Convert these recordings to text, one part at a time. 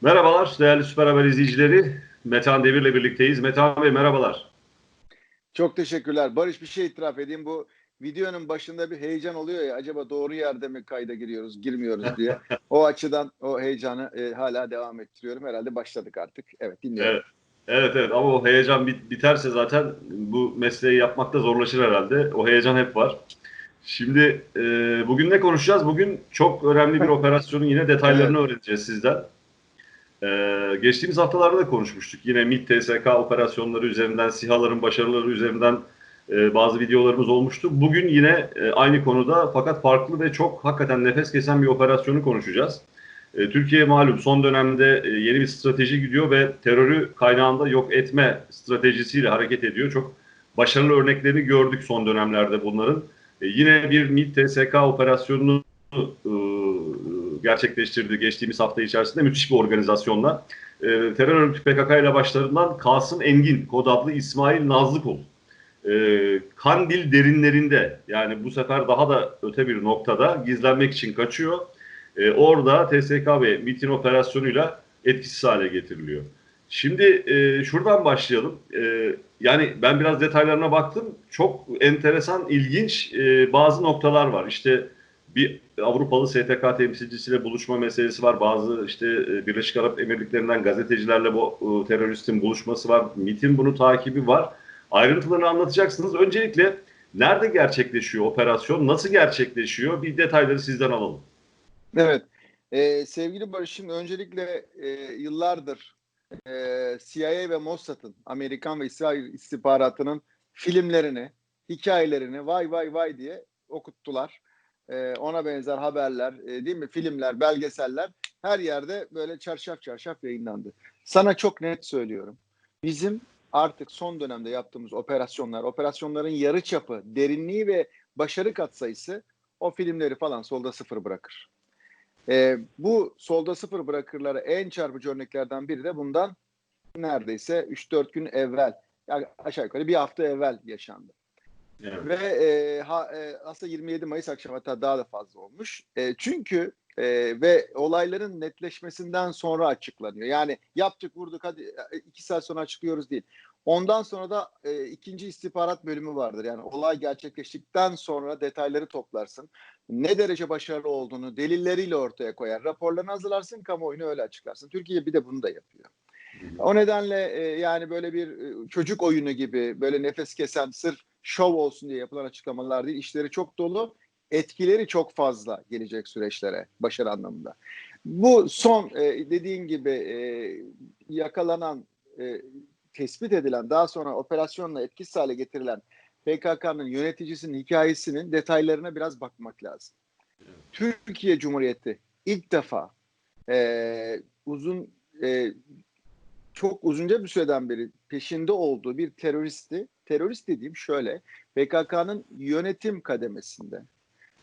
Merhabalar değerli Süper Haber izleyicileri. Metehan Demir'le birlikteyiz. Metehan Bey merhabalar. Çok teşekkürler. Barış bir şey itiraf edeyim. Bu videonun başında bir heyecan oluyor ya acaba doğru yerde mi kayda giriyoruz, girmiyoruz diye. o açıdan o heyecanı e, hala devam ettiriyorum. Herhalde başladık artık. Evet dinliyorum. Evet. Evet evet ama o heyecan bit- biterse zaten bu mesleği yapmakta zorlaşır herhalde. O heyecan hep var. Şimdi e, bugün ne konuşacağız? Bugün çok önemli bir operasyonun yine detaylarını öğreneceğiz sizden. E, geçtiğimiz haftalarda da konuşmuştuk. Yine MİT TSK operasyonları üzerinden, SİHA'ların başarıları üzerinden e, bazı videolarımız olmuştu. Bugün yine e, aynı konuda fakat farklı ve çok hakikaten nefes kesen bir operasyonu konuşacağız. E, Türkiye malum son dönemde e, yeni bir strateji gidiyor ve terörü kaynağında yok etme stratejisiyle hareket ediyor. Çok başarılı örneklerini gördük son dönemlerde bunların. E, yine bir MİT TSK operasyonunu e, gerçekleştirdi geçtiğimiz hafta içerisinde müthiş bir organizasyonla. E, terör örgütü PKK ile başlarından Kasım Engin, kod adlı İsmail Nazlıkul. E, Kandil derinlerinde yani bu sefer daha da öte bir noktada gizlenmek için kaçıyor. E, orada TSK ve MİT'in operasyonuyla etkisiz hale getiriliyor. Şimdi e, şuradan başlayalım. E, yani ben biraz detaylarına baktım. Çok enteresan, ilginç e, bazı noktalar var. İşte bir Avrupalı STK temsilcisiyle buluşma meselesi var. Bazı işte e, Birleşik Arap Emirlikleri'nden gazetecilerle bu e, teröristin buluşması var. MİT'in bunu takibi var. Ayrıntılarını anlatacaksınız. Öncelikle nerede gerçekleşiyor operasyon, nasıl gerçekleşiyor? Bir detayları sizden alalım. Evet. Ee, sevgili Barış şimdi öncelikle e, yıllardır e, CIA ve Mossad'ın Amerikan ve İsrail istihbaratının filmlerini, hikayelerini vay vay vay diye okuttular. E, ona benzer haberler, e, değil mi? Filmler, belgeseller her yerde böyle çarşaf çarşaf yayınlandı. Sana çok net söylüyorum. Bizim artık son dönemde yaptığımız operasyonlar, operasyonların yarı çapı, derinliği ve başarı katsayısı o filmleri falan solda sıfır bırakır. E, bu solda sıfır bırakırları en çarpıcı örneklerden biri de bundan neredeyse 3-4 gün evvel, yani aşağı yukarı bir hafta evvel yaşandı. Evet. Ve e, ha, e, aslında 27 Mayıs akşamı hatta daha da fazla olmuş. E, çünkü e, ve olayların netleşmesinden sonra açıklanıyor. Yani yaptık vurduk hadi e, iki saat sonra açıklıyoruz değil. Ondan sonra da e, ikinci istihbarat bölümü vardır. Yani olay gerçekleştikten sonra detayları toplarsın. Ne derece başarılı olduğunu delilleriyle ortaya koyar. Raporlarını hazırlarsın, kamuoyunu öyle açıklarsın. Türkiye bir de bunu da yapıyor. O nedenle e, yani böyle bir e, çocuk oyunu gibi böyle nefes kesen sırf şov olsun diye yapılan açıklamalar değil. İşleri çok dolu, etkileri çok fazla gelecek süreçlere başarı anlamında. Bu son e, dediğin gibi e, yakalanan, e, tespit edilen, daha sonra operasyonla etkisiz hale getirilen PKK'nın yöneticisinin hikayesinin detaylarına biraz bakmak lazım. Türkiye Cumhuriyeti ilk defa e, uzun e, çok uzunca bir süreden beri peşinde olduğu bir teröristi, terörist dediğim şöyle, PKK'nın yönetim kademesinde,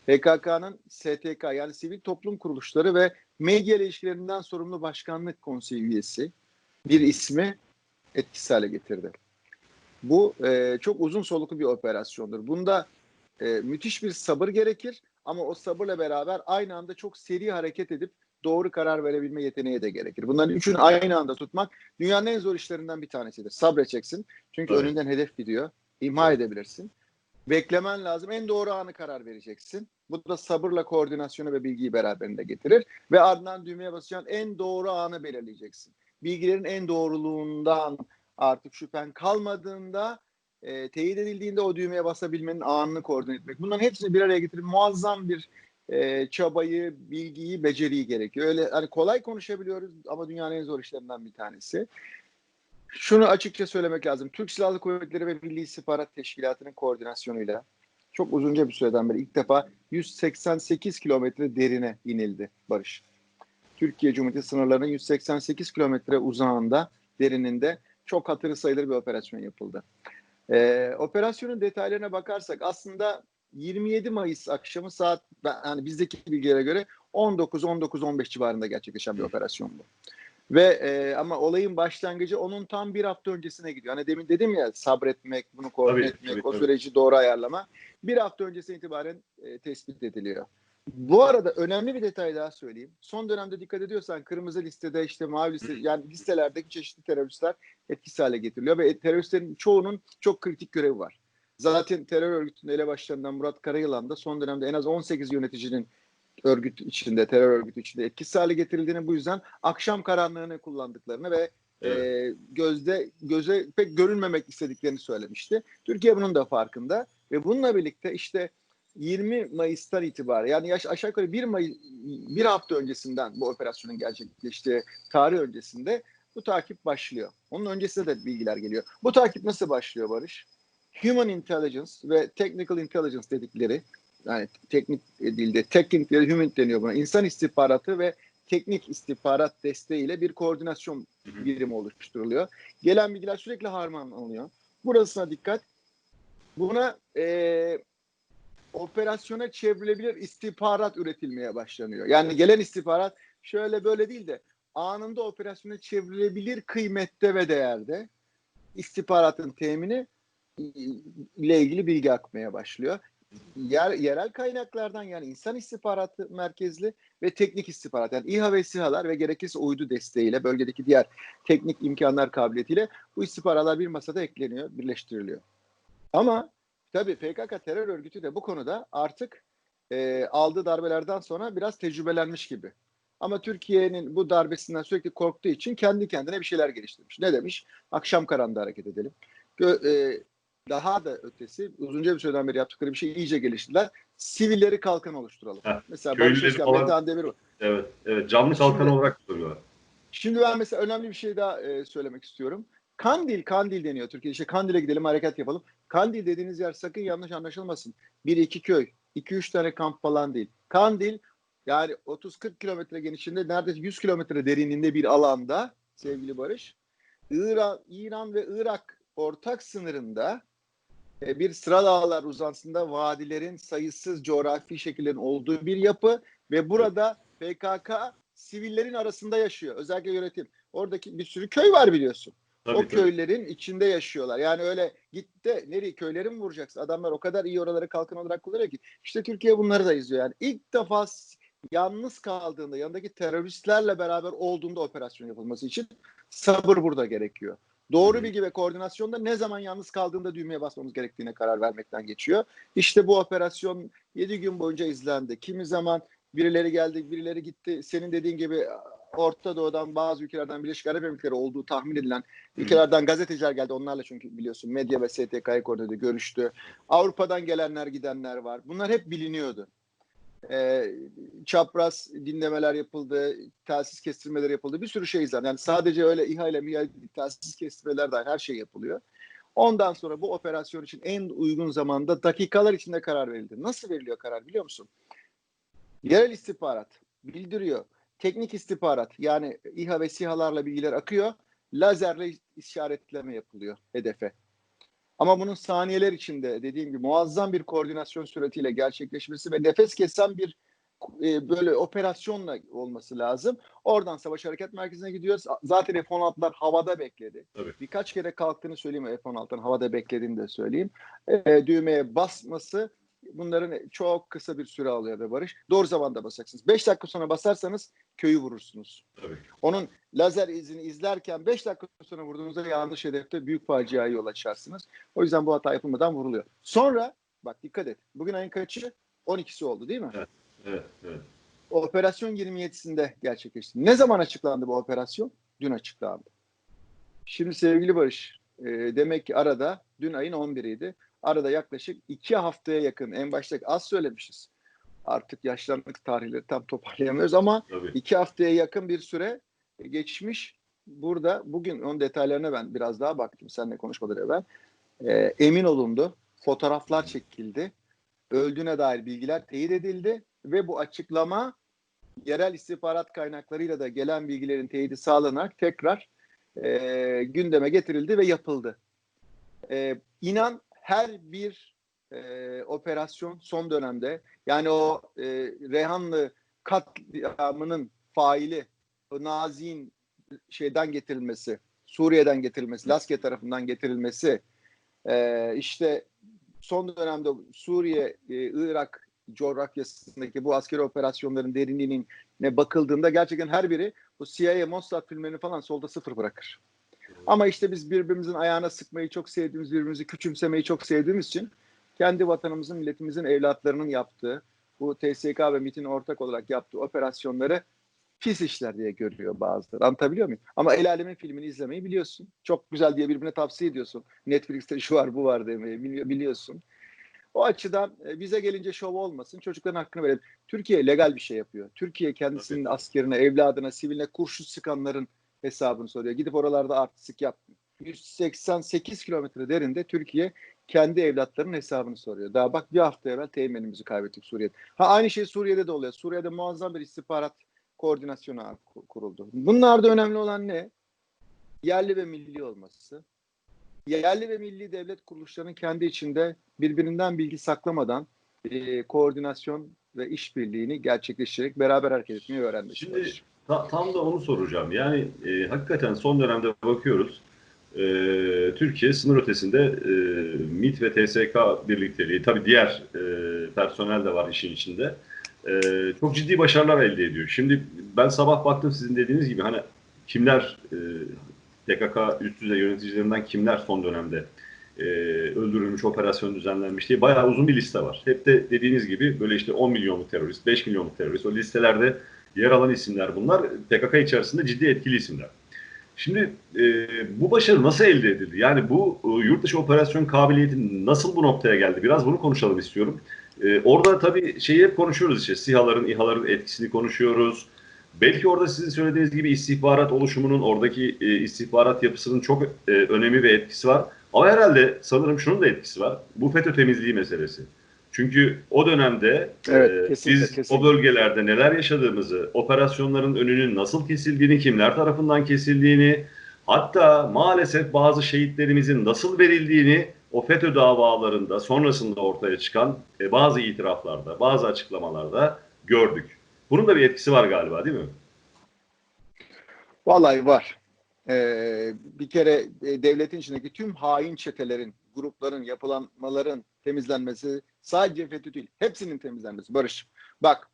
PKK'nın STK yani sivil toplum kuruluşları ve medya ilişkilerinden sorumlu başkanlık konseyi üyesi bir ismi etkisiz hale getirdi. Bu e, çok uzun soluklu bir operasyondur. Bunda e, müthiş bir sabır gerekir ama o sabırla beraber aynı anda çok seri hareket edip doğru karar verebilme yeteneği de gerekir. Bunların üçünü aynı anda tutmak dünyanın en zor işlerinden bir tanesidir. Sabredeceksin. Çünkü Evet. önünden hedef gidiyor. İmha edebilirsin. Beklemen lazım. En doğru anı karar vereceksin. Bu da sabırla koordinasyonu ve bilgiyi beraberinde getirir. Ve ardından düğmeye basacağın en doğru anı belirleyeceksin. Bilgilerin en doğruluğundan artık şüphen kalmadığında e, teyit edildiğinde o düğmeye basabilmenin anını koordine etmek. Bunların hepsini bir araya getirip muazzam bir e, çabayı, bilgiyi, beceriyi gerekiyor. Öyle hani kolay konuşabiliyoruz ama dünyanın en zor işlerinden bir tanesi. Şunu açıkça söylemek lazım. Türk Silahlı Kuvvetleri ve Milli İstihbarat Teşkilatı'nın koordinasyonuyla çok uzunca bir süreden beri ilk defa 188 kilometre derine inildi Barış. Türkiye Cumhuriyeti sınırlarının 188 kilometre uzağında, derininde çok hatırı sayılır bir operasyon yapıldı. Ee, operasyonun detaylarına bakarsak aslında 27 Mayıs akşamı saat yani bizdeki bilgilere göre 19-19-15 civarında gerçekleşen bir operasyon bu. Ve e, ama olayın başlangıcı onun tam bir hafta öncesine gidiyor. Hani demin dedim ya sabretmek, bunu koordine Tabii, etmek, tabii, o tabii. süreci doğru ayarlama. Bir hafta öncesine itibaren e, tespit ediliyor. Bu arada önemli bir detay daha söyleyeyim. Son dönemde dikkat ediyorsan kırmızı listede işte mavi liste yani listelerdeki çeşitli teröristler etkisiz hale getiriliyor ve teröristlerin çoğunun çok kritik görevi var. Zaten terör örgütünün ele başlarından Murat Karayılan da son dönemde en az 18 yöneticinin örgüt içinde, terör örgütü içinde etkisiz hale getirildiğini bu yüzden akşam karanlığını kullandıklarını ve Evet. e, gözde göze pek görünmemek istediklerini söylemişti. Türkiye bunun da farkında ve bununla birlikte işte 20 Mayıs'tan itibaren yani yaş aşağı yukarı 1 Mayıs bir hafta öncesinden bu operasyonun gerçekleştiği tarih öncesinde bu takip başlıyor. Onun öncesinde de bilgiler geliyor. Bu takip nasıl başlıyor Barış? Human Intelligence ve Technical Intelligence dedikleri yani teknik dilde teknik ya da human deniyor buna. İnsan istihbaratı ve teknik istihbarat desteğiyle bir koordinasyon birimi oluşturuluyor. Gelen bilgiler sürekli harmanlanıyor. Burasına dikkat. Buna eee operasyona çevrilebilir istihbarat üretilmeye başlanıyor. Yani gelen istihbarat şöyle böyle değil de anında operasyona çevrilebilir kıymette ve değerde istihbaratın temini e, ile ilgili bilgi akmaya başlıyor. Yer, yerel kaynaklardan yani insan istihbaratı merkezli ve teknik istihbarat yani İHA ve SİHA'lar ve gerekirse uydu desteğiyle bölgedeki diğer teknik imkanlar kabiliyetiyle bu istihbaratlar bir masada ekleniyor, birleştiriliyor. Ama tabii PKK terör örgütü de bu konuda artık e, aldığı darbelerden sonra biraz tecrübelenmiş gibi. Ama Türkiye'nin bu darbesinden sürekli korktuğu için kendi kendine bir şeyler geliştirmiş. Ne demiş? Akşam karanlığı hareket edelim. Gö- e, daha da ötesi uzunca bir süreden beri yaptıkları bir şey iyice geliştirdiler. Sivilleri kalkan oluşturalım. Heh, Mesela Barış falan- Metehan Demir Evet, evet. Canlı kalkan Şimdi- olarak söylüyorlar. Şimdi ben mesela önemli bir şey daha e, söylemek istiyorum. Kandil, Kandil deniyor Türkiye'de. İşte Kandil'e gidelim, hareket yapalım. Kandil dediğiniz yer sakın yanlış anlaşılmasın. Bir iki köy, iki üç tane kamp falan değil. Kandil yani 30-40 kilometre genişliğinde neredeyse 100 kilometre derinliğinde bir alanda sevgili Barış. İran, İran ve Irak ortak sınırında bir sıra dağlar uzansında vadilerin sayısız coğrafi şekillerin olduğu bir yapı ve burada PKK sivillerin arasında yaşıyor. Özellikle yönetim. Oradaki bir sürü köy var biliyorsun. Tabii, o tabii. köylerin içinde yaşıyorlar. Yani öyle git de nereye köyleri mi vuracaksın? Adamlar o kadar iyi oraları kalkın olarak kullanıyor ki. İşte Türkiye bunları da izliyor. Yani ilk defa yalnız kaldığında, yanındaki teröristlerle beraber olduğunda operasyon yapılması için sabır burada gerekiyor. Doğru bilgi ve koordinasyonda ne zaman yalnız kaldığında düğmeye basmamız gerektiğine karar vermekten geçiyor. İşte bu operasyon 7 gün boyunca izlendi. Kimi zaman birileri geldi, birileri gitti. Senin dediğin gibi Orta Doğu'dan bazı ülkelerden Birleşik Arap Emirlikleri olduğu tahmin edilen ülkelerden gazeteciler geldi. Onlarla çünkü biliyorsun medya ve STK'yı koordinadı, görüştü. Avrupa'dan gelenler gidenler var. Bunlar hep biliniyordu. Ee, çapraz dinlemeler yapıldı, telsiz kestirmeler yapıldı. Bir sürü şey izlendi. Yani sadece öyle İHA ile MİHA telsiz kestirmeler dahil her şey yapılıyor. Ondan sonra bu operasyon için en uygun zamanda dakikalar içinde karar verildi. Nasıl veriliyor karar biliyor musun? Yerel istihbarat bildiriyor. Teknik istihbarat yani İHA ve SİHA'larla bilgiler akıyor. Lazerle işaretleme yapılıyor hedefe. Ama bunun saniyeler içinde dediğim gibi muazzam bir koordinasyon süratiyle gerçekleşmesi ve nefes kesen bir e, böyle operasyonla olması lazım. Oradan Savaş Hareket Merkezi'ne gidiyoruz. Zaten F-16'lar havada bekledi. Tabii. Birkaç kere kalktığını söyleyeyim F-16'ların havada beklediğini de söyleyeyim. E, düğmeye basması bunların çok kısa bir süre alıyor be Barış. Doğru zamanda basacaksınız. 5 dakika sonra basarsanız köyü vurursunuz. Tabii. Onun lazer izini izlerken 5 dakika sonra vurduğunuzda yanlış hedefte büyük faciaya yol açarsınız. O yüzden bu hata yapılmadan vuruluyor. Sonra bak dikkat et. Bugün ayın kaçı? 12'si oldu değil mi? Evet, evet. O operasyon 27'sinde gerçekleşti. Ne zaman açıklandı bu operasyon? Dün açıklandı. Şimdi sevgili Barış, e, demek ki arada dün ayın 11'iydi. Arada yaklaşık 2 haftaya yakın en başta az söylemişiz. Artık yaşlandık tarihleri tam toparlayamıyoruz ama Tabii. iki haftaya yakın bir süre geçmiş. Burada bugün onun detaylarına ben biraz daha baktım seninle konuşmadan evvel. Ee, emin olundu. Fotoğraflar çekildi. Öldüğüne dair bilgiler teyit edildi ve bu açıklama yerel istihbarat kaynaklarıyla da gelen bilgilerin teyidi sağlanarak tekrar e, gündeme getirildi ve yapıldı. E, inan her bir e, operasyon son dönemde yani o e, Rehanlı katliamının faili o Nazi'nin şeyden getirilmesi, Suriye'den getirilmesi, Laske tarafından getirilmesi, e, işte son dönemde Suriye, e, Irak coğrafyasındaki bu askeri operasyonların derinliğine bakıldığında gerçekten her biri bu CIA Mossad filmlerini falan solda sıfır bırakır. Ama işte biz birbirimizin ayağına sıkmayı çok sevdiğimiz, birbirimizi küçümsemeyi çok sevdiğimiz için kendi vatanımızın, milletimizin evlatlarının yaptığı bu TSK ve MİT'in ortak olarak yaptığı operasyonları pis işler diye görüyor bazıları. Anlatabiliyor muyum? Ama El Alem'in filmini izlemeyi biliyorsun. Çok güzel diye birbirine tavsiye ediyorsun. Netflix'te şu var bu var demeyi bili- biliyorsun. O açıdan e, bize gelince şov olmasın. Çocukların hakkını verelim. Türkiye legal bir şey yapıyor. Türkiye kendisinin askerine, evladına, siviline kurşun sıkanların hesabını soruyor. Gidip oralarda artistik yapmıyor. 188 kilometre derinde Türkiye kendi evlatlarının hesabını soruyor. Daha bak bir hafta evvel teğmenimizi kaybettik Suriye'de. Ha aynı şey Suriye'de de oluyor. Suriye'de muazzam bir istihbarat koordinasyonu kuruldu. Bunlarda önemli olan ne? Yerli ve milli olması. Yerli ve milli devlet kuruluşlarının kendi içinde birbirinden bilgi saklamadan e, koordinasyon ve işbirliğini gerçekleştirerek beraber hareket etmeyi öğrenmesi. Şimdi ta- tam da onu soracağım. Yani e, hakikaten son dönemde bakıyoruz. e, Türkiye sınır ötesinde e, MİT ve TSK birlikteliği, tabii diğer e, personel de var işin içinde. E, çok ciddi başarılar elde ediyor. Şimdi ben sabah baktım sizin dediğiniz gibi hani kimler e, PKK üst düzey yöneticilerinden kimler son dönemde e, öldürülmüş, operasyon düzenlenmiş diye bayağı uzun bir liste var. Hep de dediğiniz gibi böyle işte 10 milyonluk terörist, 5 milyonluk terörist o listelerde yer alan isimler bunlar. PKK içerisinde ciddi etkili isimler. Şimdi e, bu başarı nasıl elde edildi? Yani bu e, yurt dışı operasyon kabiliyeti nasıl bu noktaya geldi? Biraz bunu konuşalım istiyorum. E, orada tabii şeyi hep konuşuyoruz işte SİHA'ların, İHA'ların etkisini konuşuyoruz. Belki orada sizin söylediğiniz gibi istihbarat oluşumunun, oradaki e, istihbarat yapısının çok e, önemi ve etkisi var. Ama herhalde sanırım şunun da etkisi var. Bu FETÖ temizliği meselesi. Çünkü o dönemde Evet, e, kesinlikle, biz kesinlikle. o bölgelerde neler yaşadığımızı, operasyonların önünün nasıl kesildiğini, kimler tarafından kesildiğini, hatta maalesef bazı şehitlerimizin nasıl verildiğini o FETÖ davalarında sonrasında ortaya çıkan e, bazı itiraflarda, bazı açıklamalarda gördük. Bunun da bir etkisi var galiba değil mi? Vallahi var. Ee, bir kere e, devletin içindeki tüm hain çetelerin, grupların, yapılanmaların temizlenmesi sadece FETÖ değil, hepsinin temizlenmesi. Barış, bak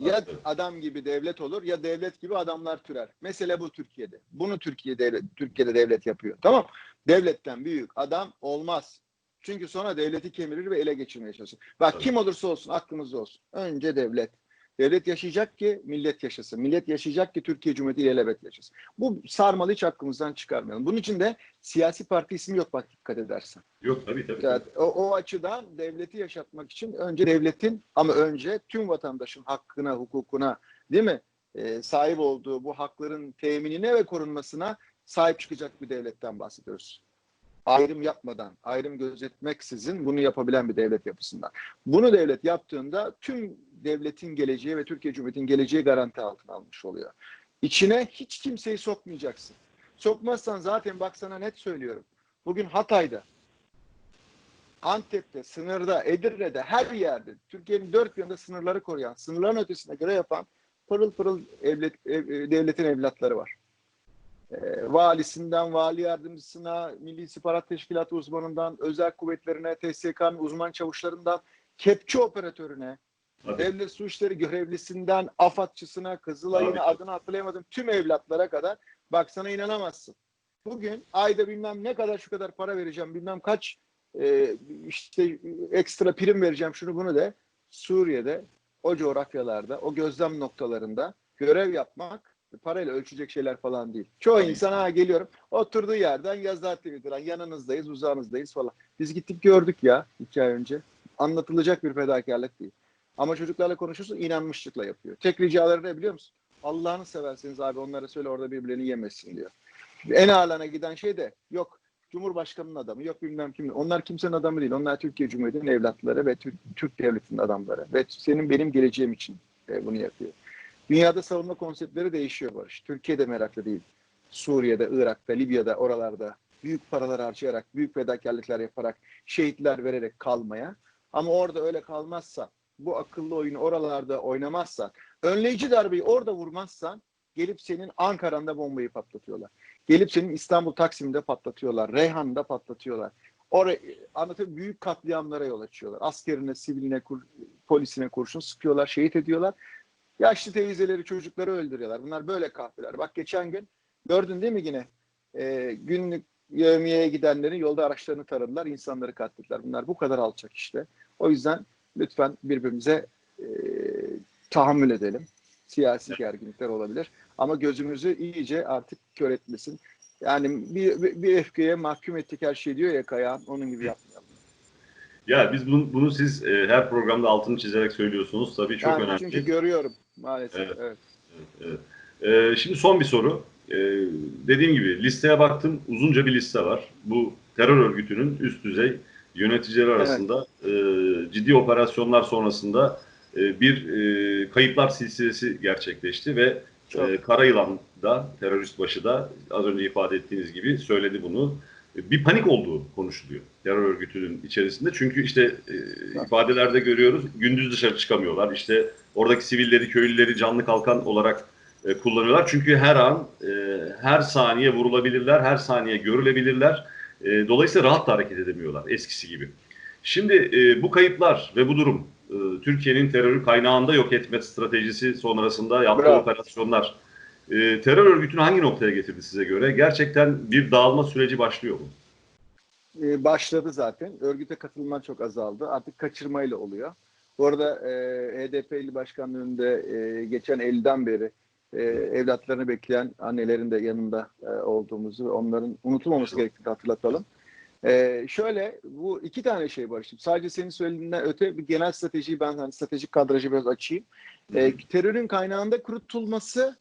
ya Evet. adam gibi devlet olur ya devlet gibi adamlar türer. Mesele bu Türkiye'de. Bunu Türkiye devlet, Türkiye'de devlet yapıyor. Tamam. Devletten büyük adam olmaz. Çünkü sonra devleti kemirir ve ele geçirmeye çalışır. Bak Tabii. kim olursa olsun aklınızda olsun. Önce devlet. Devlet yaşayacak ki millet yaşasın. Millet yaşayacak ki Türkiye Cumhuriyeti ilelebet yaşasın. Bu sarmalı hiç aklımızdan çıkarmayalım. Bunun için de siyasi parti ismi yok bak dikkat edersen. Yok tabii tabii. Yani o, o açıdan devleti yaşatmak için önce devletin ama önce tüm vatandaşın hakkına, hukukuna değil mi? Ee, sahip olduğu bu hakların teminine ve korunmasına sahip çıkacak bir devletten bahsediyoruz. Ayrım yapmadan, ayrım gözetmeksizin bunu yapabilen bir devlet yapısından. Bunu devlet yaptığında tüm devletin geleceği ve Türkiye Cumhuriyeti'nin geleceği garanti altına almış oluyor. İçine hiç kimseyi sokmayacaksın. Sokmazsan zaten bak sana net söylüyorum. Bugün Hatay'da, Antep'te, sınırda, Edirne'de, her yerde Türkiye'nin dört yanında sınırları koruyan, sınırların ötesine göre yapan pırıl pırıl evlet, ev- devletin evlatları var. Ee, valisinden, vali yardımcısına, Milli İstihbarat Teşkilatı uzmanından, özel kuvvetlerine, TSK'nın uzman çavuşlarından, kepçe operatörüne, Tabii. devlet su işleri görevlisinden, AFAD'çısına, Kızılay'ına adını hatırlayamadım tüm evlatlara kadar bak sana inanamazsın. Bugün ayda bilmem ne kadar şu kadar para vereceğim, bilmem kaç e, işte ekstra prim vereceğim şunu bunu de Suriye'de o coğrafyalarda, o gözlem noktalarında görev yapmak parayla ölçecek şeyler falan değil. Çoğu Tabii. insan ha geliyorum oturduğu yerden yazar Twitter'dan yanınızdayız, uzağınızdayız falan. Biz gittik gördük ya iki ay önce. Anlatılacak bir fedakarlık değil. Ama çocuklarla konuşursun inanmışlıkla yapıyor. Tek ricaları ne biliyor musun? Allah'ını severseniz abi onlara söyle orada birbirlerini yemesin diyor. En ağırlarına giden şey de yok Cumhurbaşkanının adamı yok bilmem kim. Onlar kimsenin adamı değil. Onlar Türkiye Cumhuriyeti'nin evlatları ve Türk, Türk devletinin adamları. Ve senin benim geleceğim için e, bunu yapıyor. Dünyada savunma konseptleri değişiyor Barış. Türkiye'de meraklı değil. Suriye'de, Irak'ta, Libya'da, oralarda büyük paralar harcayarak, büyük fedakarlıklar yaparak, şehitler vererek kalmaya. Ama orada öyle kalmazsa, bu akıllı oyunu oralarda oynamazsan, önleyici darbeyi orada vurmazsan gelip senin Ankara'nda bombayı patlatıyorlar. Gelip senin İstanbul Taksim'de patlatıyorlar. Reyhan'da patlatıyorlar. Oraya anlatayım büyük katliamlara yol açıyorlar. Askerine, siviline, kur- polisine kurşun sıkıyorlar, şehit ediyorlar. Yaşlı teyzeleri, çocukları öldürüyorlar. Bunlar böyle kahpeler. Bak geçen gün gördün değil mi yine? Ee, günlük yevmiyeye gidenlerin yolda araçlarını taradılar, insanları katlettiler. Bunlar bu kadar alçak işte. O yüzden lütfen birbirimize e, tahammül edelim. Siyasi gerginlikler olabilir. Ama gözümüzü iyice artık kör etmesin. Yani bir, bir, bir öfkeye mahkum ettik her şey diyor ya Kayağan. Onun gibi yapmayalım. Ya biz bunu, bunu siz e, her programda altını çizerek söylüyorsunuz. Tabii çok Yani önemli. Çünkü görüyorum maalesef. Evet. Evet. Evet. Ee, şimdi son bir soru. Ee, dediğim gibi listeye baktım. Uzunca bir liste var. Bu terör örgütünün üst düzey yöneticileri arasında e, ciddi operasyonlar sonrasında e, bir e, kayıplar silsilesi gerçekleşti ve Çok. e, Karayılan'da terörist başı da az önce ifade ettiğiniz gibi söyledi bunu. Bir panik olduğu konuşuluyor terör örgütünün içerisinde. Çünkü işte e, ifadelerde görüyoruz gündüz dışarı çıkamıyorlar. İşte oradaki sivilleri, köylüleri canlı kalkan olarak e, kullanıyorlar. Çünkü her an, e, her saniye vurulabilirler, her saniye görülebilirler. E, dolayısıyla rahat da hareket edemiyorlar eskisi gibi. Şimdi e, bu kayıplar ve bu durum e, Türkiye'nin terörü kaynağında yok etme stratejisi sonrasında yaptığı Bravo. operasyonlar e, terör örgütünü hangi noktaya getirdi size göre? Gerçekten bir dağılma süreci başlıyor mu? Ee, başladı zaten. Örgüte katılma çok azaldı. Artık kaçırmayla oluyor. Bu arada e, HDP il başkanlığında e, geçen Eylül'den beri e, evlatlarını bekleyen annelerin de yanında e, olduğumuzu, onların unutulmaması gerektiğini hatırlatalım. E, şöyle, bu iki tane şey var. Şimdi sadece senin söylediğinden öte bir genel stratejiyi ben hani stratejik kadrajı biraz açayım. E, terörün kaynağında kurutulması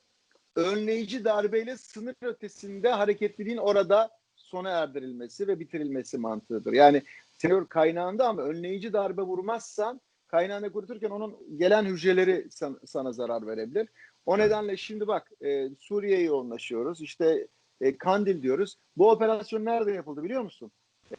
önleyici darbeyle sınır ötesinde hareketliliğin orada sona erdirilmesi ve bitirilmesi mantığıdır. Yani terör kaynağında ama önleyici darbe vurmazsan kaynağında kuruturken onun gelen hücreleri san- sana zarar verebilir. O nedenle şimdi bak e, Suriye'ye yoğunlaşıyoruz. İşte e, Kandil diyoruz. Bu operasyon nerede yapıldı biliyor musun?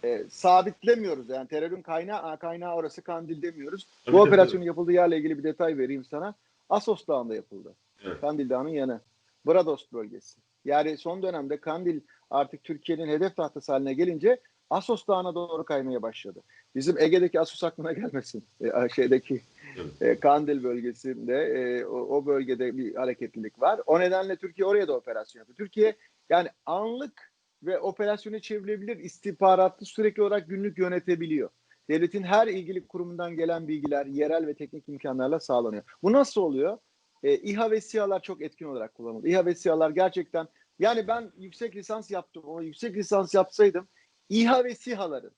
E, sabitlemiyoruz yani terörün kaynağı kaynağı orası Kandil demiyoruz. Tabii, Bu tabii, operasyonun yapıldığı yerle ilgili bir detay vereyim sana. Asos Dağı'nda yapıldı. Evet. Kandil Dağı'nın yanı. Bradost bölgesi. Yani son dönemde Kandil artık Türkiye'nin hedef tahtası haline gelince Asos Dağı'na doğru kaymaya başladı. Bizim Ege'deki Asos aklına gelmesin. E, şeydeki e, Kandil bölgesinde e, o, o bölgede bir hareketlilik var. O nedenle Türkiye oraya da operasyon yapıyor. Türkiye yani anlık ve operasyona çevrilebilir istihbaratı sürekli olarak günlük yönetebiliyor. Devletin her ilgili kurumundan gelen bilgiler yerel ve teknik imkanlarla sağlanıyor. Bu nasıl oluyor? E, İHA ve SİHA'lar çok etkin olarak kullanıldı. İHA ve SİHA'lar gerçekten yani ben yüksek lisans yaptım ama yüksek lisans yapsaydım İHA ve SİHA'ların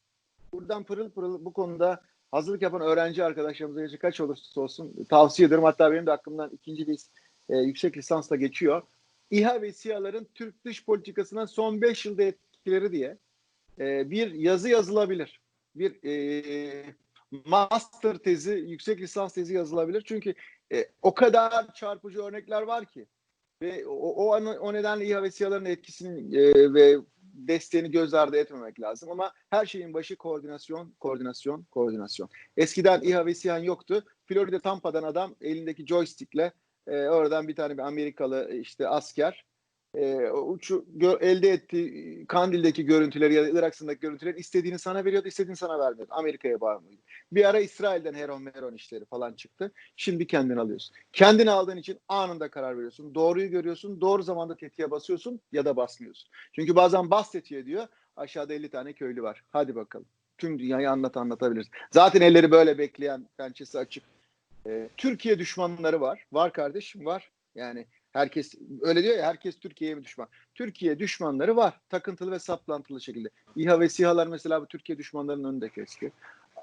buradan pırıl pırıl bu konuda hazırlık yapan öğrenci arkadaşlarımıza yaşı kaç olursa olsun tavsiye ederim. Hatta benim de aklımdan ikinci bir e, yüksek lisansla geçiyor. İHA ve SİHA'ların Türk dış politikasına son 5 yılda etkileri diye e, bir yazı yazılabilir. Bir e, master tezi, yüksek lisans tezi yazılabilir. Çünkü e, o kadar çarpıcı örnekler var ki. Ve o, o, o nedenle İHA ve SİHA'ların etkisini e, ve desteğini göz ardı etmemek lazım. Ama her şeyin başı koordinasyon, koordinasyon, koordinasyon. Eskiden İHA ve SİHA yoktu. Florida Tampa'dan adam elindeki joystickle e, oradan bir tane bir Amerikalı işte asker e, uçu gö- elde ettiği Kandil'deki görüntüleri ya da Irak görüntüleri istediğini sana veriyordu, istediğini sana vermiyordu. Amerika'ya bağımlıydı. Bir ara İsrail'den Heron Meron işleri falan çıktı. Şimdi kendin alıyorsun. Kendini aldığın için anında karar veriyorsun. Doğruyu görüyorsun. Doğru zamanda tetiğe basıyorsun ya da basmıyorsun. Çünkü bazen bas tetiğe diyor. Aşağıda 50 tane köylü var. Hadi bakalım. Tüm dünyayı anlat anlatabiliriz. Zaten elleri böyle bekleyen, pençesi açık. Ee, Türkiye düşmanları var. Var kardeşim var. Yani herkes öyle diyor ya herkes Türkiye'ye mi düşman? Türkiye düşmanları var. Takıntılı ve saplantılı şekilde. İHA ve SİHA'lar mesela bu Türkiye düşmanlarının önünde kesti.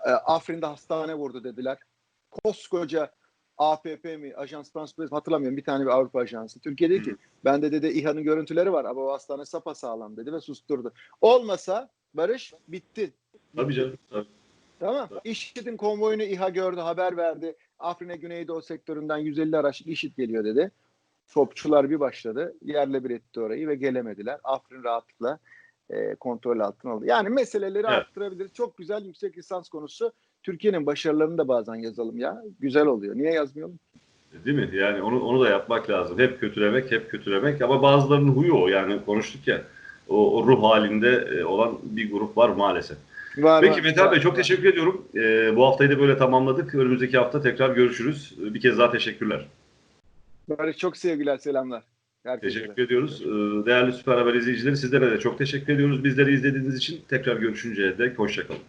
Ee, Afrin'de hastane vurdu dediler. Koskoca APP mi, Ajans Presse hatırlamıyorum bir tane bir Avrupa ajansı. Türkiye dedi ki bende dedi İHA'nın görüntüleri var ama o hastane sapa sağlam dedi ve susturdu. Olmasa Barış bitti. Tabii canım. Tabii. Tamam. IŞİD'in konvoyunu İHA gördü, haber verdi. Afrin'e Güneydoğu sektöründen 150 araç IŞİD geliyor dedi. Topçular bir başladı. Yerle bir etti orayı ve gelemediler. Afrin rahatlıkla e, kontrol altına aldı. Yani meseleleri Evet. arttırabiliriz. Çok güzel yüksek lisans konusu. Türkiye'nin başarılarını da bazen yazalım ya. Güzel oluyor. Niye yazmayalım? Değil mi? Yani onu onu da yapmak lazım. Hep kötülemek, hep kötülemek ama bazılarının huyu o. Yani konuştuk ya. O, o ruh halinde e, olan bir grup var maalesef. Var, Peki Mete abi çok var. teşekkür ediyorum. Ee, bu haftayı da böyle tamamladık. Önümüzdeki hafta tekrar görüşürüz. Bir kez daha teşekkürler. Barış çok sevgiler, selamlar. Herkese. Teşekkür ediyoruz. Ee, Değerli Süper Haber izleyicileri sizlere de çok teşekkür ediyoruz. Bizleri izlediğiniz için tekrar görüşünceye dek hoşçakalın.